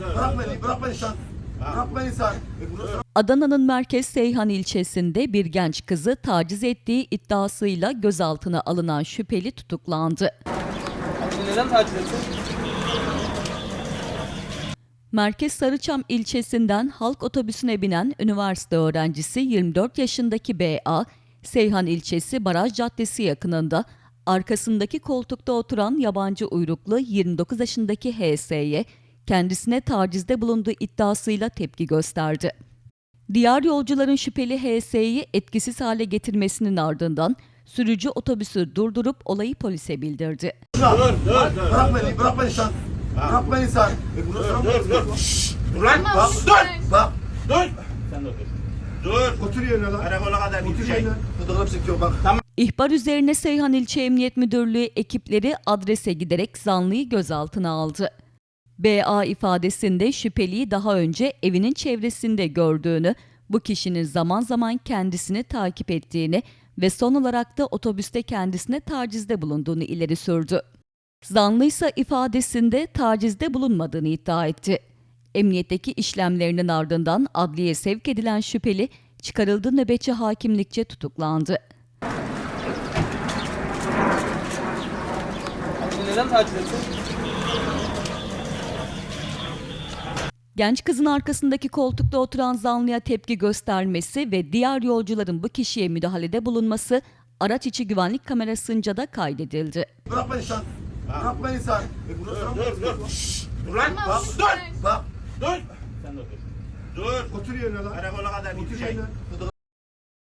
Bırak beni, bırak beni sen. Adana'nın merkez Seyhan ilçesinde bir genç kızı taciz ettiği iddiasıyla gözaltına alınan şüpheli tutuklandı. Neden taciz ettin? Merkez Sarıçam ilçesinden halk otobüsüne binen üniversite öğrencisi 24 yaşındaki BA, Seyhan ilçesi Baraj Caddesi yakınında arkasındaki koltukta oturan yabancı uyruklu 29 yaşındaki HS'ye kendisine tacizde bulunduğu iddiasıyla tepki gösterdi. Diğer yolcuların şüpheli HS'yi etkisiz hale getirmesinin ardından sürücü otobüsü durdurup olayı polise bildirdi. Dur, dur, Bırak beni, bırak beni sen. Bırak beni sen. Dur, dur, dur. Dur lan, bak, dur. Bak, dur. Sen de otur. Dur. Otur yerine lan. Karakola kadar Otur gidecek. yerine. Gıdıklarım sıkıyor bak. İhbar üzerine Seyhan İlçe Emniyet Müdürlüğü ekipleri adrese giderek zanlıyı gözaltına aldı. BA ifadesinde şüpheliyi daha önce evinin çevresinde gördüğünü, bu kişinin zaman zaman kendisini takip ettiğini ve son olarak da otobüste kendisine tacizde bulunduğunu ileri sürdü. Zanlı ise ifadesinde tacizde bulunmadığını iddia etti. Emniyetteki işlemlerinin ardından adliye sevk edilen şüpheli çıkarıldığı nöbetçi hakimlikçe tutuklandı. Neden taciz ettin? Genç kızın arkasındaki koltukta oturan zanlıya tepki göstermesi ve diğer yolcuların bu kişiye müdahalede bulunması araç içi güvenlik kamerasınca da kaydedildi. Bırak beni sen. Bırak beni sen. Dur, dur, dur. Dur lan, bak, dur. Bak, dur. Sen de otur. Dur. Otur yerine lan. Karakola kadar Otur gidecek. yerine. Gıdıklarım